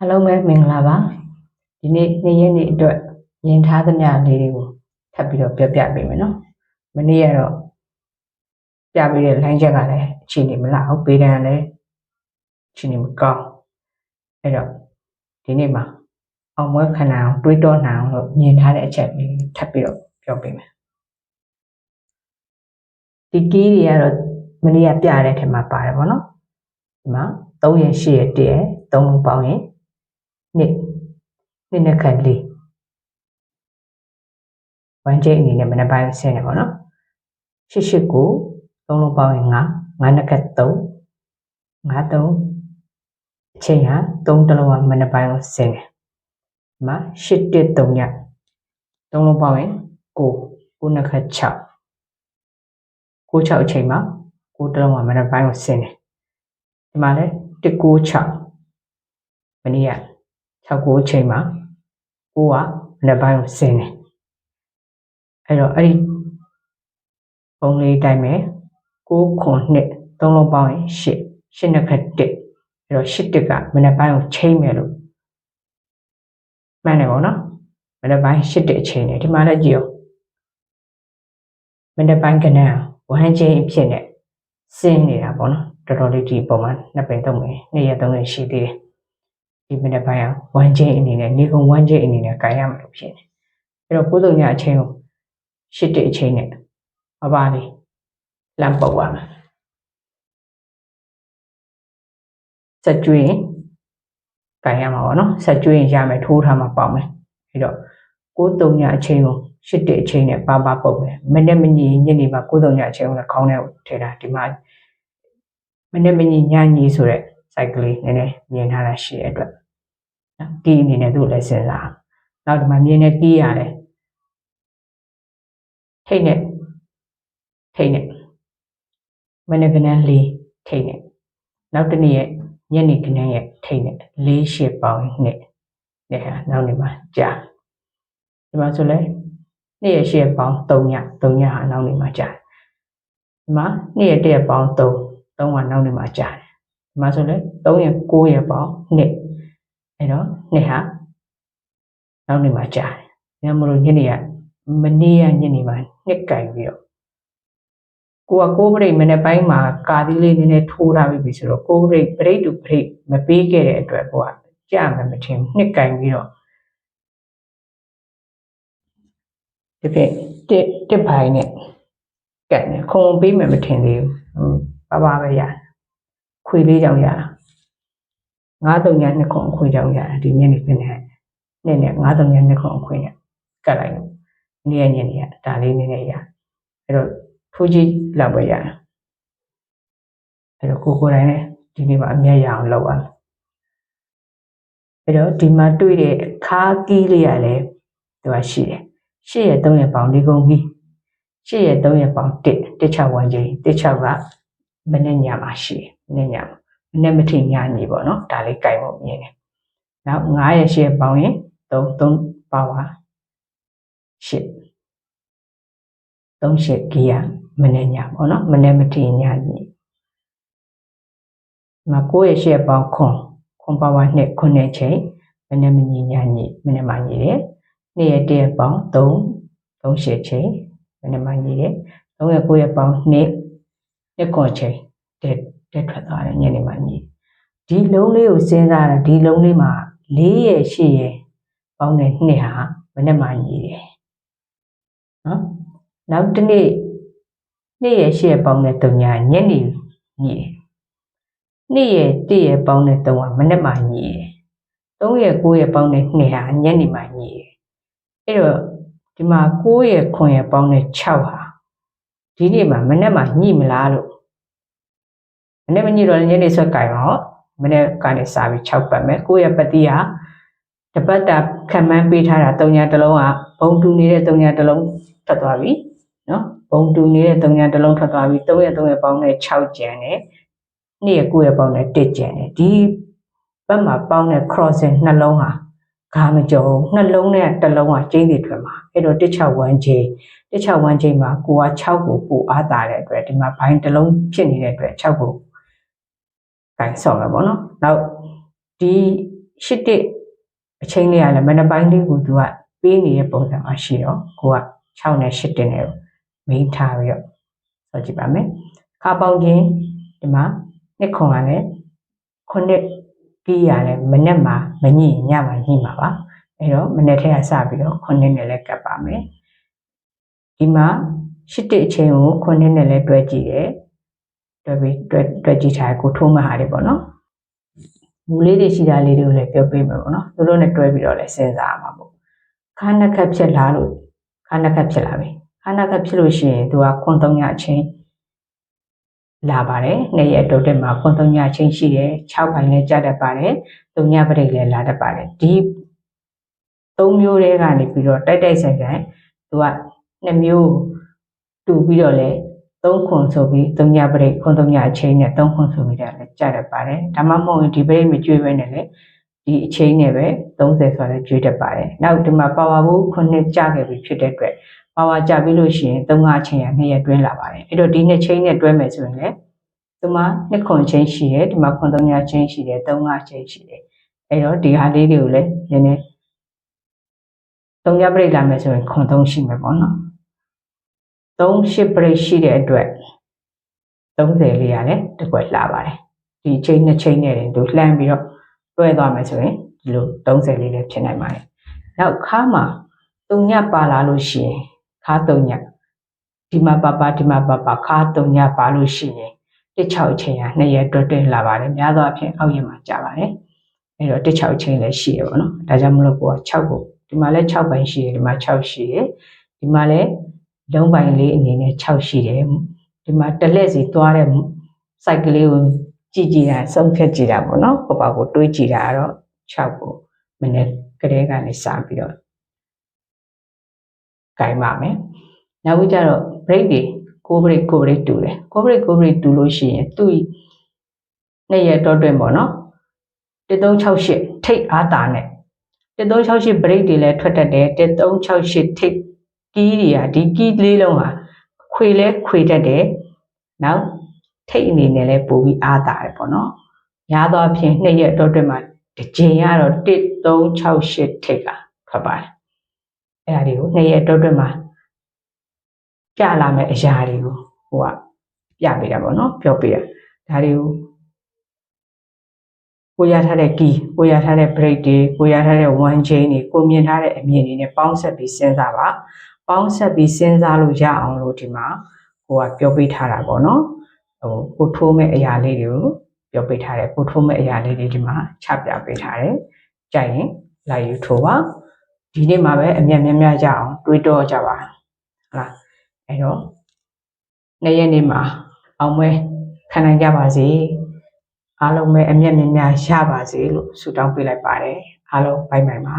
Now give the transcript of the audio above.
အားလုံးပဲမင်္ဂလာပါဒီနေ့နေ့ရက်နေ့အတွက်မြင်ထားသမျှလေးတွေကိုထပ်ပြီးတော့ပြောပြပေးမယ်နော်မနေ့ကတော့ပြပေးတဲ့ line ချက်ကလည်းအခြေအနေမလောက်ဘူးပေးတယ်လည်းအခြေအနေမကောင်းအဲ့တော့ဒီနေ့မှာအောင်မွေးခဏအောင်တွေးတောနိုင်အောင်လို့မြင်ထားတဲ့အချက်လေးထပ်ပြီးတော့ပြောပေးမယ်ဒီကီးတွေကတော့မနေ့ကပြတဲ့ထဲမှာပါတယ်ဗောနော်ဒီမှာ3ရက်8ရက်1ရက်3လုံးပေါင်းရင် နှစ်နှစ်နှစ်ခန့်လေးဝမ်းကျိတ်အနေနဲ့မနေ့ပိုင်းဆင်းနေပါတော့ရှစ်ရှစ်ကိုသုံးလုံးပေါင်းရင်9 9နှစ်ခန့်3 9 3အချိန်ဟာ3တလုံးကမနေ့ပိုင်းကိုဆင်းတယ်ဒီမှာရှစ်တစ်3ညသုံးလုံးပေါင်းရင်9 9နှစ်ခန့်6 9 6အချိန်မှာ9တလုံးကမနေ့ပိုင်းကိုဆင်းတယ်ဒီမှာလည်း1 9 6မနေ့က 6 9အချိန်မှာကိုကမနေ့ပိုင်းကိုဆင်းတယ်အဲ့တော့အဲ့ဒီပုံလေးအတိုင်းပဲ6ခွန်နှစ်သုံးလုံးပေါင်းရင်8 8နှစ်ခတ်1အဲ့တော့8တက်ကမနေ့ပိုင်းကိုချိန်မယ်လို့မှန်တယ်ပေါ့နော်မနေ့ပိုင်း8တက်အချိန်နဲ့ဒီမှာလည်းကြည့်အောင်မနေ့ပိုင်းကနန်းဝမ်းချင်းအဖြစ်နဲ့ဆင်းနေတာပေါ့နော်တော်တော်လေးဒီပုံမှာနှစ်ပင်သုံးပင်နှစ်ရက်သုံးရက်ရှိသေးတယ် ဒီမနေ့ပိုင်းကဝမ်းချင်းအနေနဲ့နေကုန်ဝမ်းချင်းအနေနဲ့ကြိုင်ရမှာလို့ဖြစ်နေအဲ့တော့ကိုယ်တို့ညအချိန်ကိုရှစ်တဲ့အချိန်နဲ့မပါလေးလမ်းပုတ်ရမယ်စက်ကျွေးရင်ကြိုင်ရမှာပေါ့နော်စက်ကျွေးရင်ရမယ်ထိုးထားမှာပေါက်မယ်အဲ့တော့ကိုယ်တုံညအချိန်ကိုရှစ်တဲ့အချိန်နဲ့ပါပါပုတ်မယ်မနေ့မညီညနေမှာကိုယ်တုံညအချိန်ကိုလည်းခေါင်းထဲကိုထည့်တာဒီမှာမနေ့မညီညညီဆိုတဲ့ site ကလေးနည်းနည်းမြင်ထားတာရှိတဲ့အတွက်နော်ဒီအနေနဲ့သူ့လည်းစဉ်းစားနောက်ဒီမှာမြင်တဲ့ကြီးရတယ်ထိတ်နဲ့ထိတ်နဲ့မနေ့ကနန်းလေးထိတ်နဲ့နောက်တစ်နေ့ရဲ့ညနေကနန်းရဲ့ထိတ်နဲ့လေးရှစ်ပေါင်းနဲ့နဲ့ဟာနောက်နေ့မှာကြာဒီမှာဆိုလဲနေ့ရဲ့ရှစ်ပေါင်း3ည3ညဟာနောက်နေ့မှာကြာဒီမှာနေ့ရဲ့1ရက်ပေါင်း3 3ကနောက်နေ့မှာကြာတယ်ဒီ မှာဆိုလဲ3ရက်9ရက်ပေါင်းနှစ်အဲ့တော့နှစ်ဟာနောက်နေ့မှာကြာတယ်ညမလို့ညနေကမနေ့ကညနေမှာနှစ်ကင်ပြီးတော့ကိုကကိုးပရိတ်မနေ့ပိုင်းမှာကာသီးလေးနည်းနည်းထိုးထားပြီဆိုတော့ကိုးပရိတ်ပရိတ်တူပရိတ်မပေးခဲ့တဲ့အတွက်ကိုကကြာမှမထင်ဘူးနှစ်ကင်ပြီးတော့ဒီပြတစ်တစ်ပိုင်းနဲ့ကတ်နေခုံပေးမှမထင်သေးဘူးဟိုပါပါပဲရ ခွေလေးကြောင်ရတာငါးတုံညာနှစ်ခုအခွေကြောင်ရတာဒီညနေခင်းနဲ့နေ့နဲ့ငါးတုံညာနှစ်ခုအခွေနဲ့ကတ်လိုက်လို့နေ့ရက်ညနေကဒါလေးနည်းနည်းရအဲ့တော့ထိုးကြည့်လောက်ပဲရတယ်အဲ့တော့ကိုကိုယ်တိုင်လည်းဒီနေ့မှာအမြတ်ရအောင်လုပ်ရမယ်အဲ့တော့ဒီမှာတွေ့တဲ့ခါကီးလေးရလဲသူကရှိတယ်ရှစ်ရက်3ရက်ပေါင်းဒီကုန်ကြီးရှစ်ရက်3ရက်ပေါင်း1 1 6ဝန်းကျင်1 6ကမနေ့ညမှာရှိတယ် မနေ့ညမှာမနေ့မထင်ညညီပေါ့နော်ဒါလေးကြိုက်ဖို့မြင်တယ်နောက်9ရက်10ရက်ပေါင်းရင်3 3ပါဝါ8 3ရှစ်ကီးရမနေ့ညပေါ့နော်မနေ့မထင်ညညီဒီမှာ9ရက်10ရက်ပေါင်းခွန်ခွန်ပါဝါ2ခုနှစ်ချိန်မနေ့မညီညညီမနေ့မှညီတယ်နေ့ရက်တရက်ပေါင်း3 3ရှစ်ချိန်မနေ့မှညီတယ်3ရက်9ရက်ပေါင်း2နှစ်ခွန်ချိန်တ က်တက်ထွက်သွားတယ်ညနေမှညီဒီလုံးလေးကိုစဉ်းစားတာဒီလုံးလေးမှာ4ရက်8ရက်ပေါင်းတဲ့နှစ်ဟာမနေ့မှညီတယ်နော်နောက်တစ်နေ့နေ့ရက်8ရက်ပေါင်းတဲ့3ညညနေညီတယ်နေ့ရက်1ရက်ပေါင်းတဲ့3ကမနေ့မှညီတယ်3ရက်9ရက်ပေါင်းတဲ့2ဟာညနေမှညီတယ်အဲ့တော့ဒီမှာ9ရက်9ရက်ပေါင်းတဲ့6ဟာဒီနေ့မှာမနေ့မှညမလားလို့ မနေ့မညတော့ညနေဆွဲကြိုင်တော့မနေ့ကနေစပြီး6ပတ်မယ်9ရက်ပတ်တိဟာတပတ်တာခံမှန်းပေးထားတာ3ညတစ်လုံးကဘုံတူနေတဲ့3ညတစ်လုံးထွက်သွားပြီနော်ဘုံတူနေတဲ့3ညတစ်လုံးထွက်သွားပြီ3ရက်3ရက်ပေါင်းတဲ့6ကျန်တယ်နေ့ရက်9ရက်ပေါင်းတဲ့1ကျန်တယ်ဒီဘက်မှာပေါင်းတဲ့ crossing နှလုံးဟာဂါမကြုံနှလုံးနဲ့တစ်လုံးကကျင်းစီထွက်မှာအဲ့တော့161ချိန်161ချိန်မှာကိုက6ကိုပို့အားတာတဲ့အတွက်ဒီမှာဘိုင်းတစ်လုံးဖြစ်နေတဲ့အတွက်6ကို ဂိုင်းဆော့မှာပေါ့နော်နောက်ဒီရှစ်တဲ့အချိန်လေးကလည်းမနက်ပိုင်းလေးကိုသူကပေးနေတဲ့ပုံစံမှာရှိတော့ကိုက6နဲ့8တင်နေကိုမိန်းထားပြီးတော့ဆိုကြည့်ပါမယ်ခါပေါင်းခြင်းဒီမှာနှစ်ခွန်ကလည်းခုနှစ်ပြီးရလဲမနေ့မှာမညင်ညမှာညင်မှာပါအဲ့တော့မနေ့ထက်ကစပြီးတော့ခုနှစ်နဲ့လည်းကပ်ပါမယ်ဒီမှာရှစ်တဲ့အချိန်ကိုခုနှစ်နဲ့လည်းတွဲကြည့်တယ် တွဲပြီးတွဲတွဲကြည့်ထားကိုထိုးမှဟာတွေပေါ့နော်မူလေးတွေရှိတာလေးတွေကိုလည်းပြောပေးမယ်ပေါ့နော်သူတို့နဲ့တွဲပြီးတော့လည်းစဉ်းစားရမှာပေါ့ခါနှစ်ခက်ဖြစ်လာလို့ခါနှစ်ခက်ဖြစ်လာပြီခါနှစ်ခက်ဖြစ်လို့ရှိရင်သူကခွန်သုံးညအချိန်လာပါတယ်နှစ်ရက်တိုးတက်မှာခွန်သုံးညအချိန်ရှိတယ်6ပိုင်းလည်းကြာတတ်ပါတယ်သုံးညပရိတ်လည်းလာတတ်ပါတယ်ဒီသုံးမျိုးတွေကနေပြီးတော့တိုက်တိုက်ဆိုင်ဆိုင်သူကနှစ်မျိုးတူပြီးတော့လဲ သုံးခွန်ဆိုပြီးသုံးညပရိတ်ခွန်သုံးညအချိန်နဲ့သုံးခွန်ဆိုပြီးတော့လည်းကြာတတ်ပါတယ်ဒါမှမဟုတ်ရင်ဒီပရိတ်မကျွေးဘဲနဲ့လေဒီအချိန်နဲ့ပဲ30ဆိုလည်းကျွေးတတ်ပါတယ်နောက်ဒီမှာပါဝါဘူးခုနှစ်ကြာခဲ့ပြီဖြစ်တဲ့အတွက်ပါဝါကြာပြီးလို့ရှိရင်3ငါအချိန်ရ2ရက်တွင်းလာပါတယ်အဲ့တော့ဒီနှစ်ချိန်နဲ့တွဲမယ်ဆိုရင်လည်းဒီမှာနှစ်ခွန်ချိန်ရှိတယ်ဒီမှာခွန်3ညချိန်ရှိတယ်3ငါချိန်ရှိတယ်အဲ့တော့ဒီဟာလေးတွေကိုလည်းနည်းနည်း3ညပရိတ်လာမယ်ဆိုရင်ခွန်3ရှိမယ်ပေါ့နော် 3ရှစ်ပရိတ်ရှိတဲ့အတွက်30လေးရတယ်တကွက်လာပါတယ်ဒီချိန်နှစ်ချိန်နဲ့တင်သူလှမ်းပြီးတော့တွဲသွားမယ်ဆိုရင်ဒီလို30လေးလည်းဖြစ်နိုင်ပါတယ်နောက်ခါမှာ3ညပါလာလို့ရှိရင်ခါ3ညဒီမှာပါပါဒီမှာပါပါခါ3ညပါလို့ရှိရင်တစ်6အချိန်က2ရက်တွတ်တွတ်လာပါတယ်များသောအားဖြင့်အောက်ရမှာကြာပါတယ်အဲ့တော့တစ်6အချိန်လည်းရှိရပါတော့ဒါကြောင့်မလို့ကိုက6ကိုဒီမှာလည်း6ပိုင်းရှိတယ်ဒီမှာ6ရှိတယ်ဒီမှာလည်း လုံးပိုင်းလေးအနေနဲ့6ရှိတယ်ဒီမှာတစ်လက်စီသွားတဲ့ site ကလေးကိုကြည့်ကြည့်တာဆုံးဖြတ်ကြည့်တာပေါ့နော်ပပကိုတွေးကြည့်တာကတော့6ကိုမနေ့ကလေးကနေစပြီးတော့ဂိုင်းပါမယ်နောက်ပြီးကြတော့ break တွေကို break ကို break တူတယ်ကို break ကို break တူလို့ရှိရင်သူ့နှစ်ရက်တော့တွင်ပေါ့နော်1368ထိတ်အားတာနဲ့1368 break တွေလည်းထွက်တတ်တယ်1368ထိတ် ကီးတွေကဒီကီးလေးလုံးဟာခွေလဲခွေတတ်တယ်နောက်ထိတ်အနေနဲ့လဲပို့ပြီးအားတာတယ်ပေါ့နော်များသောအားဖြင့်နှစ်ရက်တော့တွင်မှာတစ်ချိန်ကတော့1368ထိတ်ကထွက်ပါတယ်အဲ့ဒါတွေကိုနှစ်ရက်တော့တွင်မှာပြလာမယ့်အရာတွေကိုဟိုကပြပေးတာပေါ့နော်ပြောပေးတာဒါတွေကိုကိုရထားတဲ့ key ကိုရထားတဲ့ break တွေကိုရထားတဲ့ one chain တွေကိုမြင်ထားတဲ့အမြင်တွေနဲ့ပေါင်းဆက်ပြီးစဉ်းစားပါ ပေါင်းဆက်ပြီးစဉ်းစားလို့ရအောင်လို့ဒီမှာကိုကပြောပေးထားတာပေါ့နော်ဟိုကိုထိုးမဲ့အရာလေးတွေကိုပြောပေးထားတယ်ကိုထိုးမဲ့အရာလေးတွေဒီမှာချပြပေးထားတယ်ကြိုက်ရင်လာယူထိုးပါဒီနေ့မှာပဲအမြတ်များများကြအောင်တွေးတောကြပါဟုတ်လားအဲ့တော့နေ့ရက်နေ့မှာအောင်မဲခံနိုင်ကြပါစေအားလုံးပဲအမြတ်များများရပါစေလို့ဆုတောင်းပေးလိုက်ပါတယ်အားလုံးဘိုင်ဘိုင်ပါ